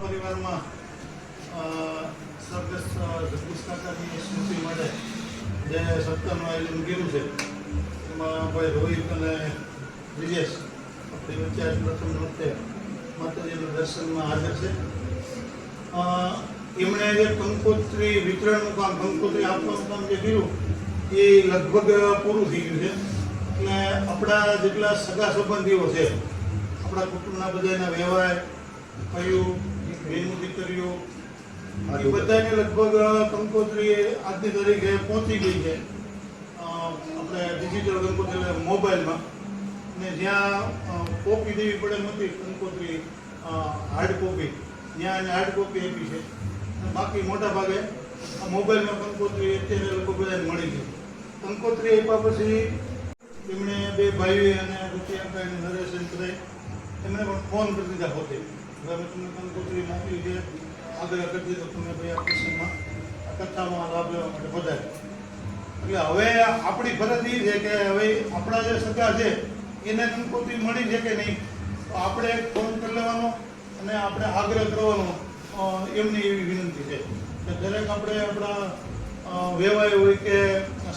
પરિવારમાં સ્વર્ગસ્થ જગદીશ કાકાની સ્મૃતિ માટે જે સપ્તાહનું આયોજન કર્યું છે, એમાં ભાઈ રોહિત અને બ્રિજેશ આપણી વચ્ચે પ્રથમ વખતે માતાજીના દર્શનમાં હાજર છે. એમણે જે કંકોત્રી વિતરણનું કામ, કંકોત્રી આપવાનું કામ જે કર્યું, એ લગભગ પૂરું થઈ ગયું છે. અને આપણા જેટલા સગા સંબંધીઓ છે, આપણા કુટુંબના બધાના વ્યવહાર કયું બેનું દીકરીઓ એ બધાને લગભગ કંકોત્રી આજની તારીખે પહોંચી ગઈ છે. આપણે ડિજિટલ કંકોત્રી મોબાઈલમાં. ને જ્યાં કોપી દેવી પડે એમ નથી કંકોત્રી હાર્ડ કોપી ત્યાં હાર્ડ કોપી આપી છે. બાકી મોટા ભાગે મોબાઈલમાં કંકોત્રી અત્યારે લોકો બધાને મળી છે કંકોત્રી આપ્યા પછી એમણે બે ભાઈઓ અને રૂપિયા નરેશ બધા એમણે પણ ફોન કરી દીધા પોતે તમને કંકોત્રી મોકલી છે આગ્રહ કરી દીધો તમે ભાઈ આ પ્રસંગમાં આ કથામાં લાભ લેવા માટે એટલે હવે આપણી ફરજ એ છે કે હવે આપણા જે સગા છે, એને કંકોત્રી મળી છે કે નહીં, તો આપણે ફોન કરી લેવાનો અને આપણે આગ્રહ કરવાનો એમની એવી વિનંતી છે. કે દરેક આપણે આપણા વેવાય હોય કે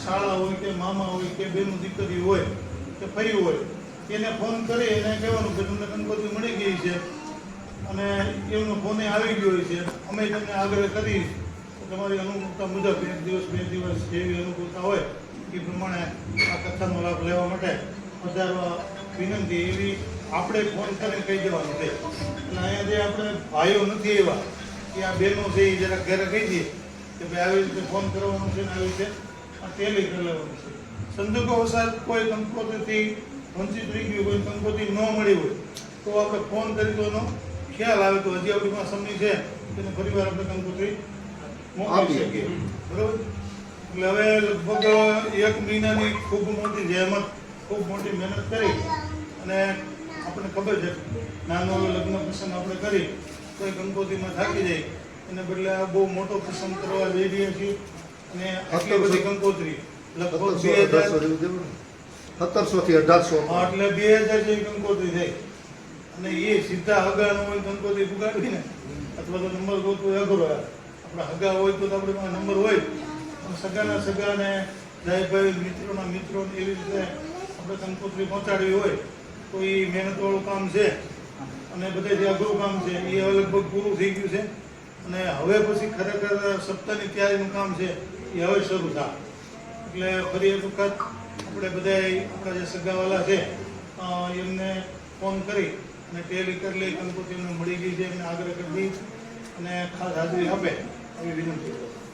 શાળા હોય કે મામા હોય કે બેનું દીકરી હોય કે ફઈ હોય, એને ફોન કરી એને કહેવાનું કે તમને કંકોત્રી મળી ગઈ છે. અને એમનો ફોને આવી ગયો છે. અમે તમને આગ્રહ કરી તમારી અનુકૂળતા મુજબ એક દિવસ, બે દિવસ જેવી અનુકૂળતા હોય, એ પ્રમાણે આ કથાનો લાભ લેવા માટે વધારવા વિનંતી એવી આપણે ફોન કરીને કહી દેવાનું છે. એટલે અહીંયા જે આપણે ભાઈઓ નથી એવા કે આ બહેનો છે, એ જરા ઘરે કહી દઈએ કે ભાઈ આવી રીતે ફોન કરવાનો છે ને આવી રીતે આ ટેલી કરી લેવાનું છે સંજોગો વસાત કોઈ કંકોત્રીથી વંચિત રહી ગયું કોઈ કંકોત્રી ન મળી હોય, તો આપણે ફોન કરી એનો ખ્યાલ આવે તો હજી આપણી પાસે સમય છે તેને ફરીવાર આપણે કંકોત્રી મોકલી. શકીએ. બરોબર? એટલે હવે લગભગ એક મહિનાની ખૂબ મોટી જહેમત ખૂબ મોટી મહેનત કરી અને આપણને ખબર છે નાનો લગ્ન પ્રસંગ આપણે કરી તો એ કંકોત્રીમાં થાકી જાય. એને બદલે આ બહુ મોટો પ્રસંગ કરવા જઈ રહ્યા છીએ અને આટલી બધી કંકોત્રી લગભગ બે હજાર સત્તરસો થી અઢારસો. એટલે બે હજાર જેવી કંકોત્રી થઈ. અને એ સીધા હગાનો હોય કંકોત્રી ઉગાડીને અથવા તો નંબર ગોતવો અઘરો. આપણા હગા હોય તો આપણે નંબર હોય સગાના સગાને ભાઈ, મિત્રોના મિત્રો એવી રીતે આપણે કંકોત્રી પહોંચાડવી હોય, તો એ મહેનતવાળું કામ છે. અને બધે જે અઘરું કામ છે, એ હવે લગભગ પૂરું થઈ ગયું છે. અને હવે પછી ખરેખર સપ્તાહની તૈયારીનું કામ છે, એ હવે શરૂ થાય. એટલે ફરી એક વખત આપણે બધાય આપણા જે સગાવાલા છે એમને ફોન કરી અને તે કરી લઈ કંકોત્રી મળી ગઈ છે એમને આગ્રહ કરી અને ખાસ હાજરી આપે એવી વિનંતી કરું